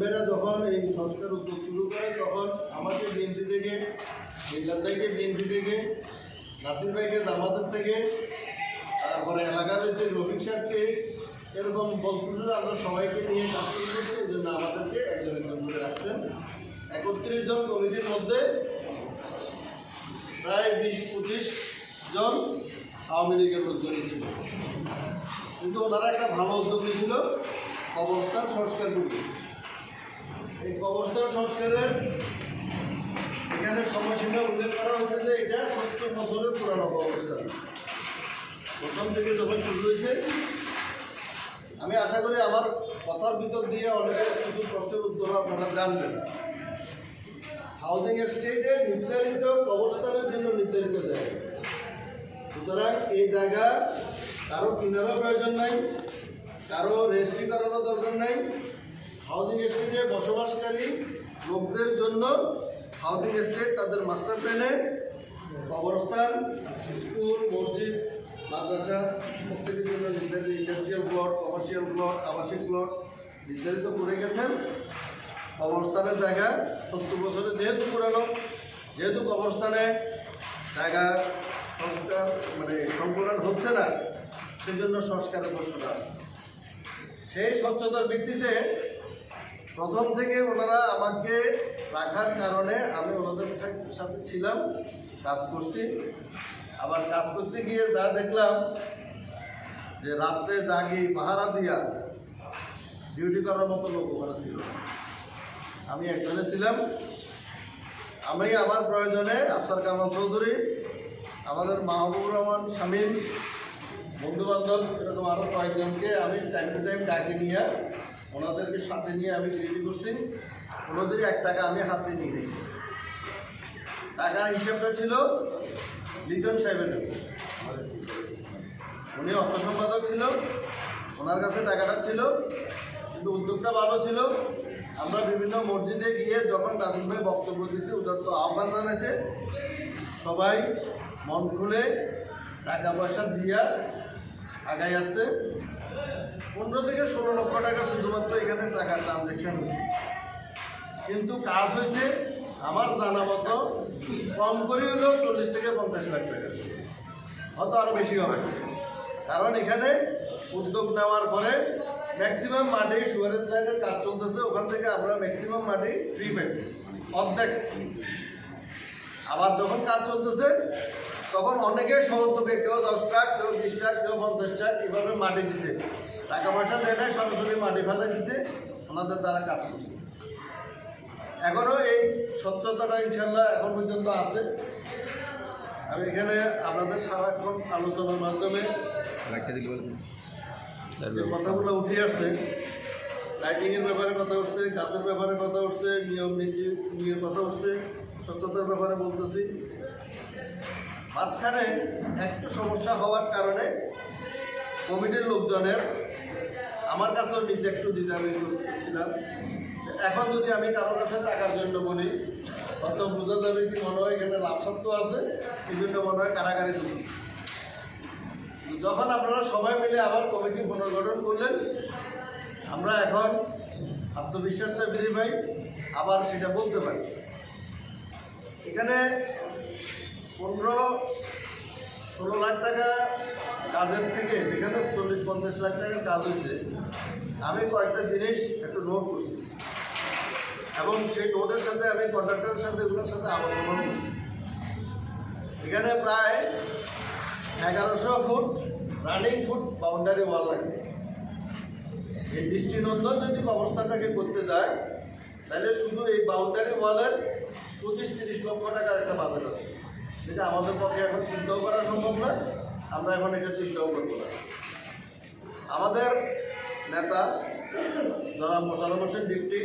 ভাইরা যখন এই সংস্কার উদ্যোগ শুরু করে, তখন আমাকে বিএনপি থেকে মিল্লাত ভাইকে বিএনপি থেকে, নাসির ভাইকে জামাতের থেকে, তারপরে এলাকার যে রফিক সাহেবকে এরকম বলতেছে যে আমরা সবাইকে নিয়ে কাজ করতেছি, এই জন্য আমাদেরকে একজন একজন করে রাখছেন। একত্রিশ জন কমিটির মধ্যে প্রায় বিশ পঁচিশ জন আওয়ামী লীগের লোকজনই ছিল। কিন্তু ওনারা একটা ভালো উদ্যোগ নিয়েছিল কবরস্থান সংস্কার করবে এই কবরস্থান সংস্কারের এখানে সময়সীমা উল্লেখ করা হয়েছে যে এটা সত্তর বছরের পুরানো কবরস্থান। প্রথম থেকে যখন শুরু হয়েছে, আমি আশা করি আমার কথার ভিতর দিয়ে অনেকে কিছু প্রশ্নের উত্তর আপনারা জানবেন। হাউজিং এস্টেটে নির্ধারিত কবরস্থানের জন্য নির্ধারিত জায়গা। সুতরাং এই জায়গা কারও কিনারও প্রয়োজন নাই, কারও রেজিস্ট্রি করারও দরকার নাই হাউজিং এস্টেটে বসবাসকারী লোকদের জন্য হাউজিং এস্টেট তাদের মাস্টার প্ল্যানে কবরস্থান, স্কুল, মসজিদ, মাদ্রাসা, প্রত্যেকের জন্য নির্ধারিত ইন্ডাস্ট্রিয়াল প্লট কমার্শিয়াল প্লট আবাসিক প্লট নির্ধারিত করে গেছেন কবরস্থানের জায়গা সত্তর বছরের যেহেতু পুরানো, যেহেতু কবরস্থানে জায়গা সংস্কার মানে সংকলন হচ্ছে না, সেজন্য সংস্কারের আসছে। সেই স্বচ্ছতার ভিত্তিতে প্রথম থেকে ওনারা আমাকে রাখার কারণে আমি ওনাদের সাথে ছিলাম, কাজ করছি। আবার কাজ করতে গিয়ে যা দেখলাম যে রাত্রে জাগি পাহারা দিয়া ডিউটি করার মতো লোক ওখানে ছিল। আমি একজনে ছিলাম। আমি আমার প্রয়োজনে আফসার কামাল চৌধুরী, আমাদের মাহবুবুর রহমান শামীম, বন্ধুবান্ধব, এরকম আরও কয়েকজনকে আমি টাইম টু টাইম ডাকে নিয়ে ওনাদেরকে সাথে নিয়ে আমি ডিউটি করছি। ওনাদের এক টাকা আমি হাতে নিয়ে নিই টাকার হিসাবটা ছিল লিটন সাহেবের উনি অর্থ সম্পাদক ছিল, ওনার কাছে টাকাটা ছিল, কিন্তু উদ্যোগটা ভালো ছিল। আমরা বিভিন্ন মসজিদে গিয়ে যখন নাজিম ভাই বক্তব্য দিয়েছি তো আহ্বান জানাইছে, সবাই মন খুলে টাকা পয়সা দিয়া আগাই আসছে। পনেরো থেকে ষোলো লক্ষ টাকা শুধুমাত্র এখানে টাকার ট্রানজ্যাকশন হয়েছে কিন্তু কাজ হয়েছে, আমার জানা মতো, কম করে হলেও চল্লিশ থেকে পঞ্চাশ লাখ টাকা। হয়তো আরও বেশি হবে। কারণ এখানে উদ্যোগ নেওয়ার পরে ম্যাক্সিমাম মাটি সুয়ারেজ লাইনের কাজ চলতেছে, ওখান থেকে আমরা ম্যাক্সিমাম মাটি ফ্রি পাইছি। অর্ধেক। আবার যখন কাজ চলতেছে তখন অনেকে সহযোগে কেউ দশ টাক কেউ বিশ টাক কেউ পঞ্চাশ টাক এভাবে মাটি দিছে। টাকা পয়সা দেয় নাই সরাসরি মাটি ফেলে দিছে। ওনাদের দ্বারা কাজ করছে। এখনও এই স্বচ্ছতাটা ইনশাল্লাহ এখন পর্যন্ত আছে। আমি এখানে আপনাদের সারাক্ষণ আলোচনার মাধ্যমে যে কথাগুলো উঠে আসছে লাইটিংয়ের ব্যাপারে কথা উঠছে গাছের ব্যাপারে কথা উঠছে নিয়ম নীতি নিয়ে কথা উঠছে স্বচ্ছতার ব্যাপারে বলতেছি। মাঝখানে একটু সমস্যা হওয়ার কারণে কমিটির লোকজনের, আমার কাছেও নিজে একটু দ্বিধাবিত এখন যদি আমি কারোর কাছে টাকার জন্য বলি অত বোঝা যাবে কি মনে হয় এখানে লাভ সত্য আছে, এই জন্য মনে হয় কারাগারে দুঃখ যখন আপনারা সবাই মিলে আবার কমিটি পুনর্গঠন করলেন, আমরা এখন আত্মবিশ্বাসটা ফিরে পাই, আবার সেটা বলতে পারি। এখানে পনেরো, ষোলো লাখ টাকা কাজের থেকে, যেখানে চল্লিশ, পঞ্চাশ লাখ টাকার কাজ হয়েছে, আমি কয়েকটা জিনিস একটু নোট করছি। এবং সেই নোটের সাথে আমি কন্ট্রাক্টরের সাথে এগুলোর সাথে আলোচনা করছি। এখানে প্রায় এগারোশো foot running foot boundary wall লাগবে। এই দৃষ্টিনন্দন যদি কবরস্থানটাকে করতে যায়, তাহলে শুধু এই বাউন্ডারি ওয়ালের পঁচিশ, তিরিশ লক্ষ টাকার একটা বাজেট আছে। যেটা আমাদের পক্ষে এখন চিন্তাও করা সম্ভব না, আমরা এখন এটা চিন্তাও করব না। আমাদের নেতা জনাব মোশারফ হোসেন ডিপটি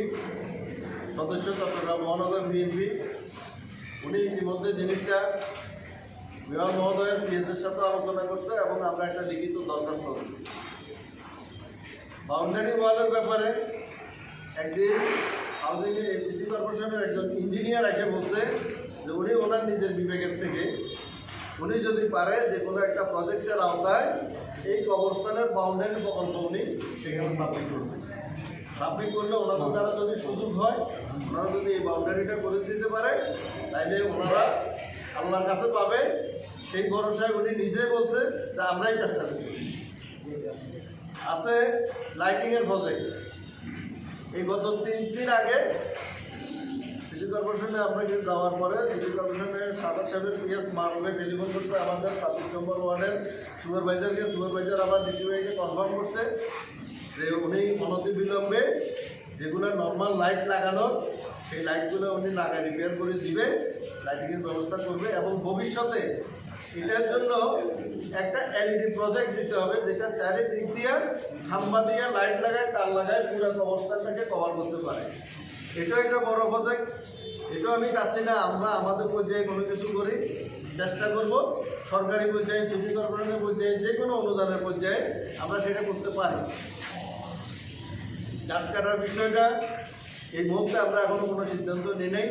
সদস্য চট্টগ্রাম মহানগর বিএনপি, উনি ইতিমধ্যে জিনিসটা মেয়র মহোদয়ের পিএসের সাথে আলোচনা করছে এবং আমরা একটা লিখিত দরখাস্ত করছি বাউন্ডারি ওয়ালের ব্যাপারে একদিন হাউজিং সিটি কর্পোরেশনের একজন ইঞ্জিনিয়ার এসে বলছে যে উনি ওনার নিজের বিবেকের থেকে উনি যদি পারে যে কোনো একটা প্রজেক্টের আওতায় এই কবরস্থানের বাউন্ডারি প্রকল্প উনি সেখানে সাবমিট করবেন। সাবমিট করলে ওনাদের দ্বারা যদি সুযোগ হয় ওনারা যদি এই বাউন্ডারিটা করে দিতে পারে তাইলে ওনারা আল্লাহর কাছে পাবে। সেই ভরসায় উনি নিজেই বলছে যে আমরাই চেষ্টা করি। আছে লাইটিংয়ের প্রজেক্ট এই গত তিন দিন আগে কর্পোরেশনে আমরা যাওয়ার পরে সিটি কর্পোরেশনের সাদা সাহেবের পিএস মারবে টেলিফোন করতে আমাদের সাতাশ নম্বর ওয়ার্ডের সুপারভাইজারকে, সুপারভাইজার আবার ডিসিওয়াইকে কনফার্ম করছে যে উনি অনতি বিলম্বে যেগুলো নর্মাল লাইট লাগানো, সেই লাইটগুলো উনি লাগায় রিপেয়ার করে দিবে লাইটিংয়ের ব্যবস্থা করবে এবং ভবিষ্যতে এটার জন্য একটা এলইডি প্রজেক্ট দিতে হবে যেটা চারিদিক দিয়ে খাম্বা দিয়ে লাইট লাগায়, তার লাগায় পুরো অবস্থাটাকে কভার করতে পারে। এটাও একটা বড় প্রজেক্ট এটাও আমি চাচ্ছি না, আমরা আমাদের পর্যায়ে কোনো কিছু করি, চেষ্টা করব। সরকারি পর্যায়ে সিটি কর্পোরেশনের পর্যায়ে, যে কোনো অনুদানের পর্যায়ে আমরা সেটা করতে পারি। গাছ কাটার বিষয়টা, এই মুহূর্তে আমরা এখনও কোনো সিদ্ধান্ত নিই নাই।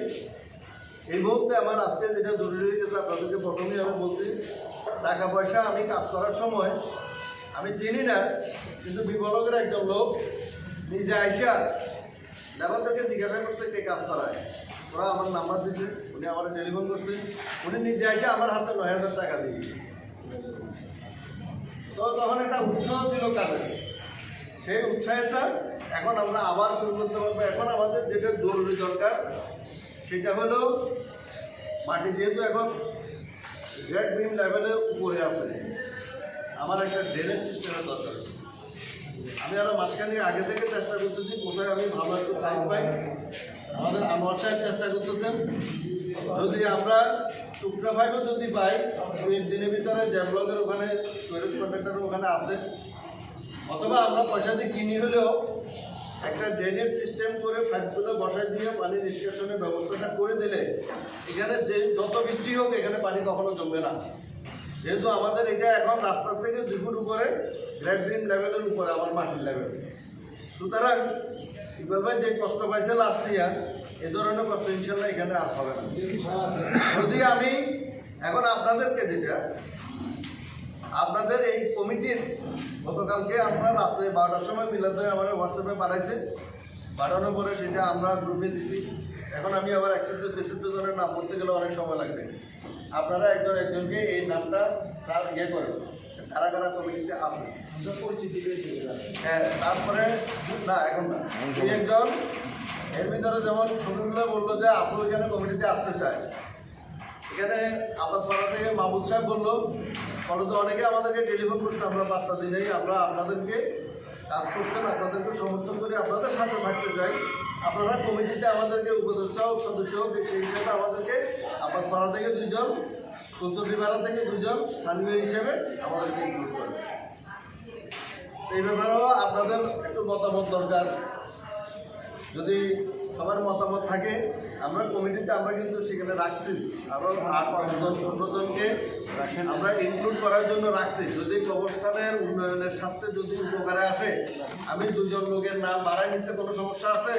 এই মুহূর্তে আমার আজকে যেটা জরুরি যেটা আপনাদেরকে প্রথমেই আমি বলছি, টাকা পয়সা আমি কাজ করার সময় আমি চিনি না, কিন্তু বিবলকের একজন লোক নিজে আইসা লেবারদেরকে জিজ্ঞাসা করছে কে কাজ করায়। ওরা আমার নাম্বার দিছে, উনি আমার টেলিফোন করছে। উনি নিজে আইসা আমার হাতে নয় হাজার টাকা দিয়ে তো তখন একটা উৎসাহ ছিল কাজে। সেই উৎসাহটা এখন আমরা আবার শুরু করতে পারব। এখন আমাদের যেটা জরুরি দরকার, সেটা হলো মাটি যেহেতু এখন গ্রেড বিম লেভেলের উপরে আছে, আমার একটা ড্রেনেজ সিস্টেমের দরকার। আমি আরও মাঝখানে আগে থেকে চেষ্টা করতেছি, কোথায় আমি ভালো একটু টাইম পাই। আমাদের আনোয়ার সাহেব চেষ্টা করতেছেন। যদি আমরা টুকরা ফাইভও যদি পাই দুই দিনের ভিতরে জ্যামলকের ওখানে সুরেশ কন্ট্রাক্টর ওখানে আছে। অথবা আমরা পয়সা দিয়ে কিনি হলেও একটা ড্রেনেজ সিস্টেম করে ফাইভগুলো বসায় দিয়ে পানি নিষ্কাশনের ব্যবস্থাটা করে দিলে এখানে যে যত বৃষ্টি হোক, এখানে পানি কখনো জমবে না। যেহেতু আমাদের এটা এখন রাস্তার থেকে ফুট উপরে গ্রেড গ্রিন লেভেলের উপরে আমার মাটির লেভেল সুতরাং ভাই যে কষ্ট পাইছে লাস্ট ইয়ার এ ধরনের কষ্ট ইনশাল্লাহ এখানে আর হবে না। যদি আমি, এখন আপনাদেরকে যেটা, আপনাদের এই কমিটির গতকালকে আপনার রাত্রে বারোটার সময় মিলাতে আমার হোয়াটসঅ্যাপে পাঠাইছে। পাঠানোর পরে সেটা আমরা গ্রুপে দিছি। এখন আমি আবার একষট্টি তেষট্টি জনের নাম করতে গেলে অনেক সময় লাগবে। আপনারা একজন একজনকে এই নামটা তার ইয়ে করেন, কারা কারা কমিটিতে পরিচিতি হ্যাঁ তারপরে, না, এখন একজন, এর ভিতরে যেমন শফিউল্লাহ বলল যে আপু এখানে কমিটিতে আসতে চায়। এখানে আপনার থানা থেকে মাহমুদ সাহেব বলল, ফলত অনেকে আমাদেরকে টেলিফোন করছে, আমরা পাত্তা আমরা আপনাদেরকে কাজ করছেন আপনাদেরকে সমর্থন করে, আপনাদের সাথে থাকতে চাই। আপনারা কমিটিতে আমাদেরকে উপদেষ্টা হোক, সদস্য হোক সেই হিসাবে আমাদেরকে আপনার থানা থেকে দুজন কুচদিপাড়া থেকে দুজন স্থানীয় হিসেবে আমাদেরকে ইনক্লুড করেন এই ব্যাপারেও আপনাদের একটু মতামত দরকার। যদি সবার মতামত থাকে, আমরা কমিটিতে আমরা কিন্তু সেখানে রাখছি। আরও জনকে আমরা ইনক্লুড করার জন্য রাখছি। যদি কবরস্থানের উন্নয়নের স্বার্থে যদি উপকারে আসে, আমি দুজন লোকের নাম বাড়াই নিতে কোনো সমস্যা আছে?